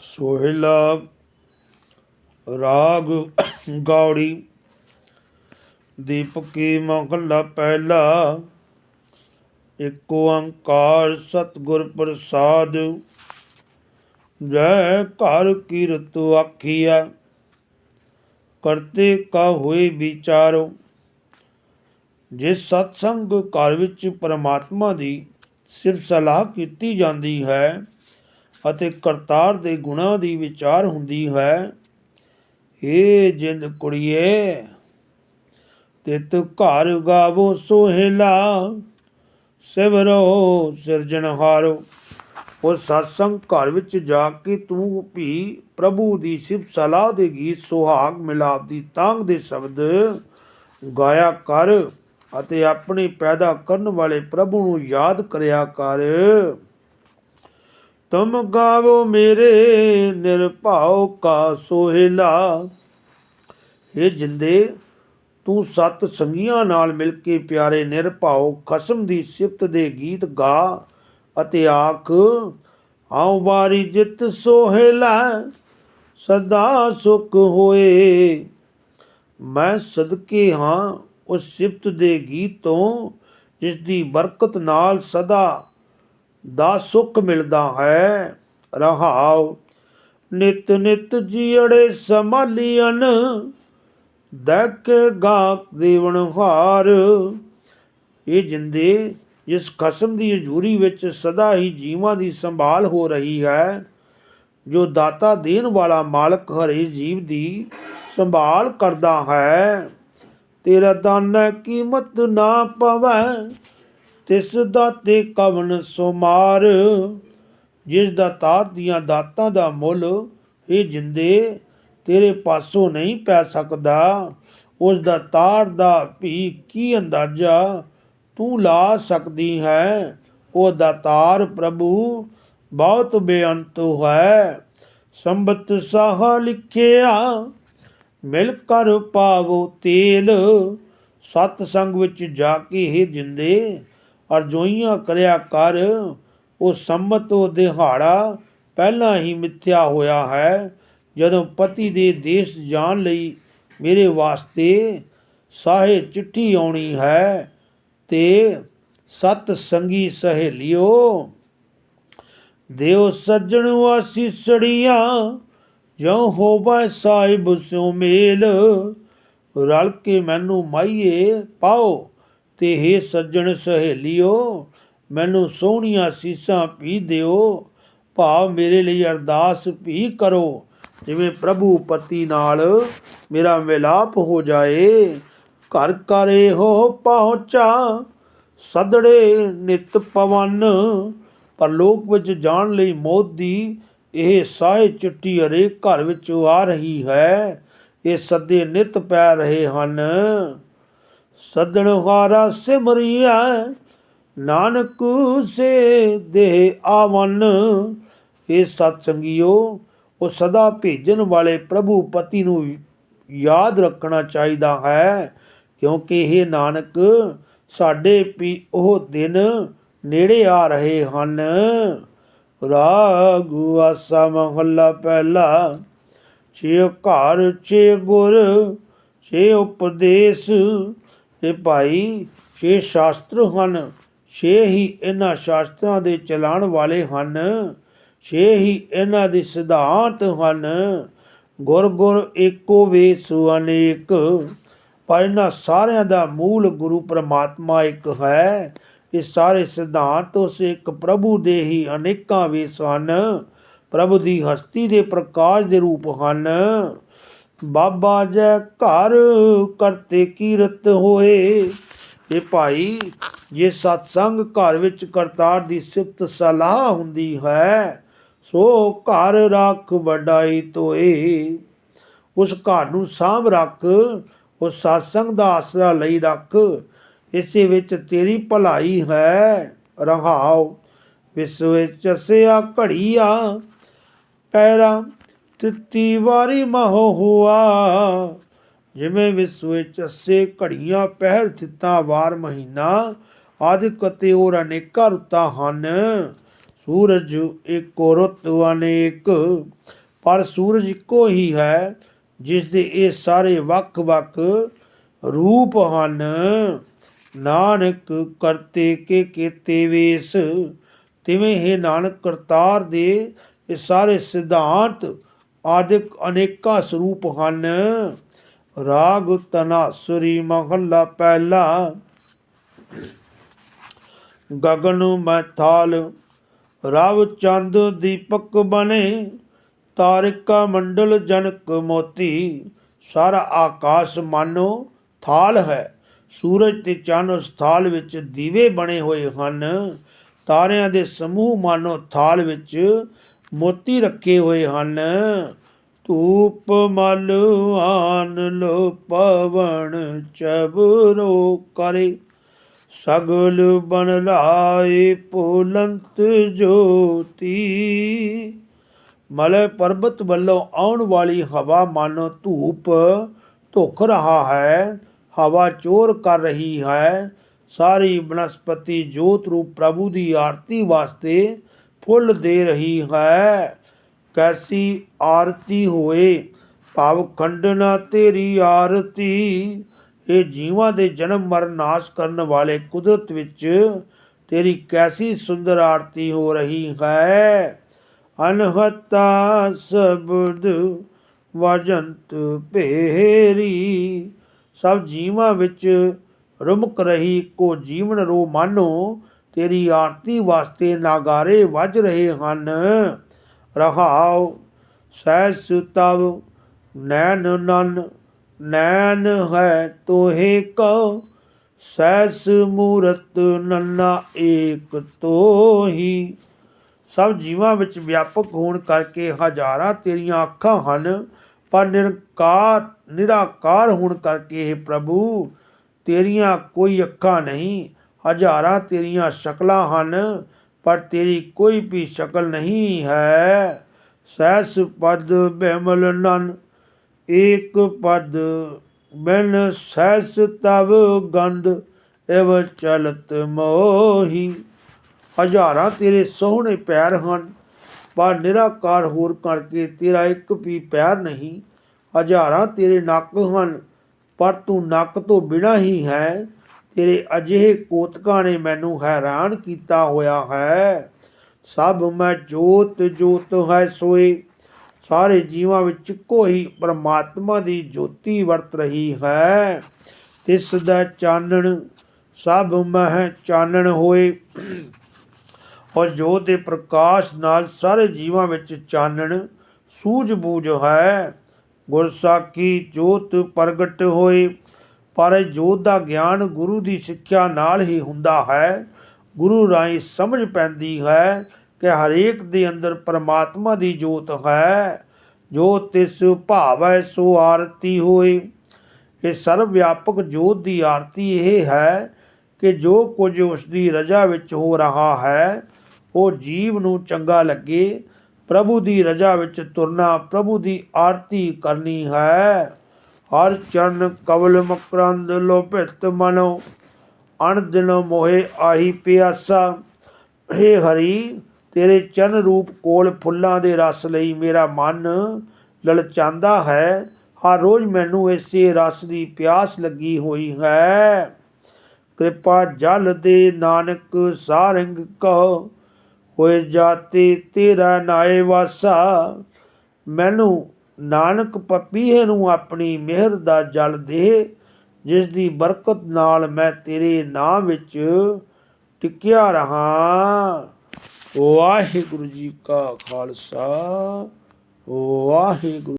ਸੋਹਿਲਾ, ਰਾਗ ਗੌੜੀ ਦੀਪਕੀ ਮਹੱਲਾ ਪਹਿਲਾ? ਏਕ ਓੰਕਾਰ ਸਤਿਗੁਰ ਪ੍ਰਸਾਦ। ਜੈ ਘਰ ਕੀਰਤ ਆਖੀਆ ਕਰਤੇ ਕਾ ਹੋਏ ਵਿਚਾਰੋ। ਜੇ ਸਤਸੰਗ ਘਰ ਵਿੱਚ ਪਰਮਾਤਮਾ ਦੀ ਸਿਰਫ ਸਲਾਹ ਕੀਤੀ ਜਾਂਦੀ ਹੈ ਅਤੇ ਕਰਤਾਰ ਦੇ ਗੁਣਾਂ ਦੀ ਵਿਚਾਰ ਹੁੰਦੀ ਹੈ। ਏ ਜਿੰਦ ਕੁੜੀਏ, ਤਿਤ ਘਰ ਗਾਵੋ ਸੋਹਿਲਾ ਸਿਵਰੋ ਸਿਰਜਣਹਾਰੋ ਉਹ ਸਤਸੰਗ ਘਰ ਵਿੱਚ ਜਾ ਕੇ ਤੂੰ ਵੀ ਪ੍ਰਭੂ ਦੀ ਸਿਫਤ ਸਲਾਹ ਦੇ ਗੀਤ ਸੁਹਾਗ ਮਿਲਾਪ ਦੀ ਤਾਂਗ ਦੇ ਸ਼ਬਦ ਗਾਇਆ ਕਰ ਅਤੇ ਆਪਣੇ ਪੈਦਾ ਕਰਨ ਵਾਲੇ ਪ੍ਰਭੂ ਨੂੰ ਯਾਦ ਕਰਿਆ ਕਰ। ਤੁਮ ਗਾਵੋ ਮੇਰੇ ਨਿਰਭਉ ਕਾ ਸੋਹਿਲਾ। ਇਹ ਜਿੰਦੇ, ਤੂੰ ਸਤ ਸੰਗੀਆਂ ਨਾਲ ਮਿਲ ਕੇ ਪਿਆਰੇ ਨਿਰਭਉ ਖਸਮ ਦੀ ਸਿਫਤ ਦੇ ਗੀਤ ਗਾ ਅਤੇ ਆਖ, ਆਉ ਵਾਰੀ ਜਿਤ ਸੋਹਿਲਾ, ਸਦਾ ਸੁਖ ਹੋਏ। ਮੈਂ ਸਦਕੇ ਹਾਂ ਉਸ ਸਿਫਤ ਦੇ ਗੀਤ ਤੋਂ ਜਿਸ ਦੀ ਬਰਕਤ ਨਾਲ ਸਦਾ ਦਾ ਸੁਖ ਮਿਲਦਾ ਹੈ, ਰਹਾਉ। ਨਿਤ ਨਿਤ ਜੀੜੇ ਸੰਭਾਲੀਆਂ ਦੇਖ ਗਾ ਦੇਵਨ ਹਾਰ ਇਹ ਜਿੰਦੇ ਜਿਸ ਖਸਮ ਦੀ ਹਜ਼ੂਰੀ ਵਿੱਚ ਸਦਾ ਹੀ ਜੀਵਾਂ ਦੀ ਸੰਭਾਲ ਹੋ ਰਹੀ ਹੈ, ਜੋ ਦਾਤਾ ਦੇਣ ਵਾਲਾ ਮਾਲਕ ਹਰੇ ਜੀਵ ਦੀ ਸੰਭਾਲ ਕਰਦਾ ਹੈ। ਤੇਰਾ ਦਾਨਾ ਕੀਮਤ ਨਾ ਪਵੈ ਤਿਸ ਦਾਤੇ ਕਵਨ ਸੁਮਾਰ, ਜਿਸ ਦਾ ਤਾਰ ਦੀਆਂ ਦਾਤਾਂ ਦਾ ਮੁੱਲ ਇਹ ਜਿੰਦੇ, ਤੇਰੇ ਪਾਸੋਂ ਨਹੀਂ ਪੈ ਸਕਦਾ। ਉਸ ਦਾ ਤਾਰ ਦਾ ਵੀ ਕੀ ਅੰਦਾਜ਼ਾ? ਤੂੰ ਲਾ ਸਕਦੀ ਹੈ। ਉਹ ਦਾਤਾਰ ਪ੍ਰਭੂ, ਬਹੁਤ ਬੇਅੰਤ ਹੈ। ਸੰਬਤ ਸਾਹ ਲਿਖਿਆ, ਮਿਲ ਕਰ ਪਾਵੋ ਤੇਲ। ਸਤ ਸੰਗ ਵਿੱਚ ਜਾ ਕੇ ਹੀ ਜਿੰਦੇ ਅਰਜੋਈਆਂ ਕਰਿਆ ਕਰ, ਉਹ ਸੰਮਤ ਦਿਹਾੜਾ ਪਹਿਲਾਂ ਹੀ ਮਿੱਥਿਆ ਹੋਇਆ ਹੈ। ਜਦੋਂ ਪਤੀ ਦੇ ਦੇਸ਼ ਜਾਣ ਲਈ ਮੇਰੇ ਵਾਸਤੇ ਸਾਹੇ ਚਿੱਠੀ ਆਉਣੀ ਹੈ, ਤੇ ਸਤ ਸੰਗੀ ਸਹੇਲਿਓ ਦਿਓ ਸੱਜਣ ਆਸੀਸੜੀਆਂ ਜੋ ਹੋਵੇ ਸਾਹਿਬ ਸਿਓ ਮੇਲ। ਰਲ ਕੇ ਮੈਨੂੰ ਮਾਈਏ ਪਾਓ। ਤੇ हे ਸੱਜਣ ਸਹੇਲਿਓ, ਮੈਨੂੰ ਸੋਹਣੀਆਂ ਸੀਸਾਂ ਵੀ ਦਿਓ। ਭਾਵ ਮੇਰੇ ਲਈ ਅਰਦਾਸ ਵੀ ਕਰੋ। ਜਿਵੇਂ ਪ੍ਰਭੂ ਪਤੀ ਨਾਲ ਮੇਰਾ ਮਿਲਾਪ ਹੋ ਜਾਏ। ਘਰ ਕਰੇ ਹੋ ਪਹੁੰਚਾ, ਸਦੜੇ ਨਿਤ ਪਵਨ। ਪਰਲੋਕ ਵਿੱਚ ਜਾਣ ਲਈ ਮੌਤ ਦੀ ਇਹ ਸਾਹ ਚਿੱਟੀ ਹਰੇ ਘਰ ਵਿੱਚ ਆ ਰਹੀ ਹੈ। ਇਹ ਸੱਦੇ ਨਿਤ ਪੈ ਰਹੇ ਹਨ। ਸੱਦਣ ਹਾਰਾ ਸਿਮਰਿਆ ਨਾਨਕ ਸੇ ਦੇ ਆਵਨ। ਇਹ ਸਤ ਸੰਗਿਓ ਉਹ ਸਦਾ ਭੇਜਣ ਵਾਲੇ ਪ੍ਰਭੂ ਪਤੀ ਨੂੰ ਯਾਦ ਰੱਖਣਾ ਚਾਹੀਦਾ ਹੈ, ਕਿਉਂਕਿ ਇਹ ਨਾਨਕ, ਸਾਡੇ ਵੀ ਉਹ ਦਿਨ ਨੇੜੇ ਆ ਰਹੇ ਹਨ। ਰਾਗ ਆਸਾ ਮਹੱਲਾ ਪਹਿਲਾ, ਛੇ ਘਰ, ਛੇ ਗੁਰ, ਛੇ ਉਪਦੇਸ਼ ਇਹ ਭਾਈ ਛੇ ਸ਼ਾਸਤਰ ਹਨ, ਛੇ ਹੀ ਇਹਨਾਂ ਸ਼ਾਸਤਰਾਂ ਦੇ ਚਲਾਣ ਵਾਲੇ ਹਨ, ਛੇ ਹੀ ਇਹਨਾਂ ਦੇ ਸਿਧਾਂਤ ਹਨ। ਗੁਰ ਗੁਰ ਏਕੋ ਵੇਸ ਅਨੇਕ, ਪਰ ਇਹਨਾਂ ਸਾਰਿਆਂ ਦਾ ਮੂਲ ਗੁਰੂ ਪ੍ਰਮਾਤਮਾ ਇੱਕ ਹੈ ਇਹ ਸਾਰੇ ਸਿਧਾਂਤ ਉਸ ਇੱਕ ਪ੍ਰਭੂ ਦੇ ਹੀ ਅਨੇਕਾਂ ਵੇਸ ਹਨ ਪ੍ਰਭੂ ਦੀ ਹਸਤੀ ਦੇ ਪ੍ਰਕਾਸ਼ ਦੇ ਰੂਪ ਹਨ। ਬਾਬਾ ਜੈ ਘਰ ਕਰਤੇ ਕੀਰਤ ਹੋਏ। ਇਹ ਭਾਈ, ਜੇ ਸਤਸੰਗ ਘਰ ਵਿੱਚ ਕਰਤਾਰ ਦੀ ਸਿਫਤ ਸਲਾਹ ਹੁੰਦੀ ਹੈ, ਸੋ ਘਰ ਰੱਖ ਵਡਾਈ ਤੋਏ ਉਸ ਘਰ ਨੂੰ ਸਾਂਭ ਰੱਖ, ਉਸ ਸਤਸੰਗ ਦਾ ਆਸਰਾ ਲਈ ਰੱਖ। ਇਸੇ ਵਿੱਚ ਤੇਰੀ ਭਲਾਈ ਹੈ ਰਹਾਉ ਵਿਸਵੇ ਵਿੱਚ ਸਿਆ ਘੜੀਆ, ਪੈਰਾ ਤਿੱਤੀ ਵਾਰੀ ਮਹੁ ਹੁਆ। ਜਿਵੇਂ ਵਿਸਵ ਵਿੱਚ ਅਸੇ ਘੜੀਆਂ ਪਹਿਰ ਥਿੱਤਾ ਵਾਰ ਮਹੀਨਾ ਆਦਿ ਕਤੇ ਹੋਰ ਅਨੇਕਾਂ ਰੁੱਤਾਂ ਹਨ। ਸੂਰਜ ਇੱਕੋ ਰੁੱਤ ਅਨੇਕ ਪਰ ਸੂਰਜ ਇੱਕੋ ਹੀ ਹੈ, ਜਿਸ ਦੇ ਇਹ ਸਾਰੇ ਵੱਖ-ਵੱਖ ਰੂਪ ਹਨ। ਨਾਨਕ ਕਰਤੇ ਕੇ ਕੀਤੇ ਵੇਸ, ਤਿਵੇਂ ਹੀ ਨਾਨਕ ਕਰਤਾਰ ਦੇ ਇਹ ਸਾਰੇ ਸਿਧਾਂਤ ਆਦਿਕ ਅਨੇਕਾਂ ਸਰੂਪ ਹਨ। ਰਾਗ ਤਨਾਸੁਰੀ ਮਹੱਲਾ ਪਹਿਲਾ। ਗਗਨ ਮੈਥਾਲ ਰਵ ਚੰਦ ਦੀਪਕ ਬਣੇ। ਤਾਰਿਕਾ ਮੰਡਲ ਜਨਕ ਮੋਤੀ। ਸਾਰਾ ਆਕਾਸ਼ ਮਾਨੋ ਥਾਲ ਹੈ। ਸੂਰਜ ਤੇ ਚੰਨ ਉਸ ਥਾਲ ਵਿੱਚ ਦੀਵੇ ਬਣੇ ਹੋਏ ਹਨ। ਤਾਰਿਆਂ ਦੇ ਸਮੂਹ ਮਾਨੋ ਥਾਲ ਵਿੱਚ ਮੋਤੀ ਰੱਖੇ ਹੋਏ ਹਨ। ਧੂਪ ਮਲ ਆਨ ਲੋ ਪਵਨ ਚਬਰੋ ਕਰੇ। ਸਗਲ ਬਨ ਲਾਏ ਪੋਲੰਤ ਜੋਤੀ। ਮਲੇ ਪਰਬਤ ਵੱਲੋਂ ਆਉਣ ਵਾਲੀ ਹਵਾ ਮਾਨੋ ਧੂਪ ਧੁੱਖ ਰਹਾ ਹੈ। ਹਵਾ ਚੋਰ ਕਰ ਰਹੀ ਹੈ। ਸਾਰੀ ਬਨਸਪਤੀ ਜੋਤ ਰੂਪ ਪ੍ਰਭੂ ਦੀ ਆਰਤੀ ਵਾਸਤੇ ਫੁੱਲ ਦੇ ਰਹੀ ਹੈ। ਕੈਸੀ ਆਰਤੀ ਹੋਏ। ਭਾਵ ਖੰਡਨਾ ਤੇਰੀ ਆਰਤੀ। ਇਹ ਜੀਵਾਂ ਦੇ ਜਨਮ ਮਰਨ ਨਾਸ਼ ਕਰਨ ਵਾਲੇ ਕੁਦਰਤ ਵਿੱਚ ਤੇਰੀ ਕੈਸੀ ਸੁੰਦਰ ਆਰਤੀ ਹੋ ਰਹੀ ਹੈ। ਅਨਹਤਾ ਸਬਦ ਵਜੰਤ ਭੇਰੀ। ਸਭ ਜੀਵਾਂ ਵਿੱਚ ਰੁਮਕ ਰਹੀ ਕੋ ਜੀਵਨ ਰੋ ਮਾਨੋ। ਤੇਰੀ ਆਰਤੀ ਵਾਸਤੇ ਨਾਗਾਰੇ ਵੱਜ ਰਹੇ ਹਨ। ਰਹਾਉ ਸਹਿਸ ਤਵ ਨੈਣ ਨਨ, ਨੈਣ ਹੈ ਤੋਹੇ ਕੋ ਸਹਿਸ ਮੂਰਤ ਨੰਨਾ ਏਕ ਤੋਹੀ। ਸਭ ਜੀਵਾਂ ਵਿੱਚ ਵਿਆਪਕ ਹੋਣ ਕਰਕੇ ਹਜ਼ਾਰਾਂ ਤੇਰੀਆਂ ਅੱਖਾਂ ਹਨ, ਪਰ ਨਿਰਕਾਰ, ਨਿਰਾਕਾਰ ਹੋਣ ਕਰਕੇ ਇਹ ਪ੍ਰਭੂ, ਤੇਰੀਆਂ ਕੋਈ ਅੱਖਾਂ ਨਹੀਂ ਹਜ਼ਾਰਾਂ ਤੇਰੀਆਂ ਸ਼ਕਲਾਂ ਹਨ, ਪਰ ਤੇਰੀ ਕੋਈ ਵੀ ਸ਼ਕਲ ਨਹੀਂ ਹੈ। ਸਹਿਸ ਪਦ ਬਿਮਲ ਨਨ, ਏਕ ਪਦ ਬਿਨ ਸਹਿਸ ਤਵ ਗੰਧ, ਇਵ ਚਲਤ ਮੋਹੀ। ਹਜ਼ਾਰਾਂ ਤੇਰੇ ਸੋਹਣੇ ਪੈਰ ਹਨ, ਪਰ ਨਿਰਾਕਾਰ ਹੋਰ ਕਰਕੇ ਤੇਰਾ ਇੱਕ ਵੀ ਪੈਰ ਨਹੀਂ। ਹਜ਼ਾਰਾਂ ਤੇਰੇ ਨੱਕ ਹਨ, ਪਰ ਤੂੰ ਨੱਕ ਤੋਂ ਬਿਨਾ ਹੀ ਹੈ। ਤੇਰੇ ਅਜਿਹੇ ਕੋਤਕਾਂ ਨੇ ਮੈਨੂੰ ਹੈਰਾਨ ਕੀਤਾ ਹੋਇਆ ਹੈ। ਸਭ ਮੈਂ ਜੋਤ ਜੋਤ ਹੈ ਸੋਏ। ਸਾਰੇ ਜੀਵਾਂ ਵਿੱਚ ਕੋਈ ਪਰਮਾਤਮਾ ਦੀ ਜੋਤੀ ਵਰਤ ਰਹੀ ਹੈ। ਤਿਸ ਦਾ ਚਾਨਣ, ਸਭ ਮਹਿ ਚਾਨਣ ਹੋਏ। ਔਰ ਜੋਤ ਦੇ ਪ੍ਰਕਾਸ਼ ਨਾਲ ਸਾਰੇ ਜੀਵਾਂ ਵਿੱਚ ਚਾਨਣ, ਸੂਝ-ਬੂਝ ਹੈ। ਗੁਰਸਾਖੀ ਜੋਤ ਪ੍ਰਗਟ ਹੋਏ। ਪਰ ਇਹ ਜੋਤ ਦਾ ਗਿਆਨ ਗੁਰੂ ਦੀ ਸਿੱਖਿਆ ਨਾਲ ਹੀ ਹੁੰਦਾ ਹੈ। ਗੁਰੂ ਰਾਹੀਂ ਸਮਝ ਪੈਂਦੀ ਹੈ ਕਿ ਹਰੇਕ ਦੇ ਅੰਦਰ ਪਰਮਾਤਮਾ ਦੀ ਜੋਤ ਹੈ। ਜੋ ਤਿਸ ਭਾਵੈ ਸੋ ਆਰਤੀ ਹੋਏ। ਇਹ ਸਰਵ ਵਿਆਪਕ ਜੋਤ ਦੀ ਆਰਤੀ ਇਹ ਹੈ ਕਿ ਜੋ ਕੁਝ ਉਸ ਦੀ ਰਜਾ ਵਿੱਚ ਹੋ ਰਹਾ ਹੈ, ਉਹ ਜੀਵ ਨੂੰ ਚੰਗਾ ਲੱਗੇ। ਪ੍ਰਭੂ ਦੀ ਰਜਾ ਵਿੱਚ ਤੁਰਨਾ ਪ੍ਰਭੂ ਦੀ ਆਰਤੀ ਕਰਨੀ ਹੈ। ਹਰ ਚਰਨ ਕਵਲ ਮਕਰੰਦ ਲੋਭਿਤ ਮਨੋ ਅਣ ਦਿਨ ਮੋਹਿ ਆਹੀ ਪਿਆਸਾ। ਹੇ ਹਰੀ, ਤੇਰੇ ਚਰਨ ਰੂਪ ਕੋਲ ਫੁੱਲਾਂ ਦੇ ਰਸ ਲਈ ਮੇਰਾ ਮਨ ਲਲਚਾਂਦਾ ਹੈ। ਹਰ ਰੋਜ਼ ਮੈਨੂੰ ਇਸੇ ਰਸ ਦੀ ਪਿਆਸ ਲੱਗੀ ਹੋਈ ਹੈ। ਕਿਰਪਾ ਜਲ ਦੇ ਨਾਨਕ ਸਾਰੰਗ ਕਹ, ਹੋਏ ਜਾਤੀ ਤੇਰਾ ਨਾਏ ਵਾਸਾ। ਮੈਨੂੰ ਨਾਨਕ ਪਪੀਹੇ ਨੂੰ ਆਪਣੀ ਮਿਹਰ ਦਾ ਜਲ ਦੇ, ਜਿਸ ਦੀ ਬਰਕਤ ਨਾਲ ਮੈਂ ਤੇਰੇ ਨਾਮ ਵਿੱਚ ਟਿਕਿਆ ਰਹਾ। ਵਾਹਿਗੁਰੂ ਜੀ ਕਾ ਖਾਲਸਾ, ਵਾਹਿਗੁਰੂ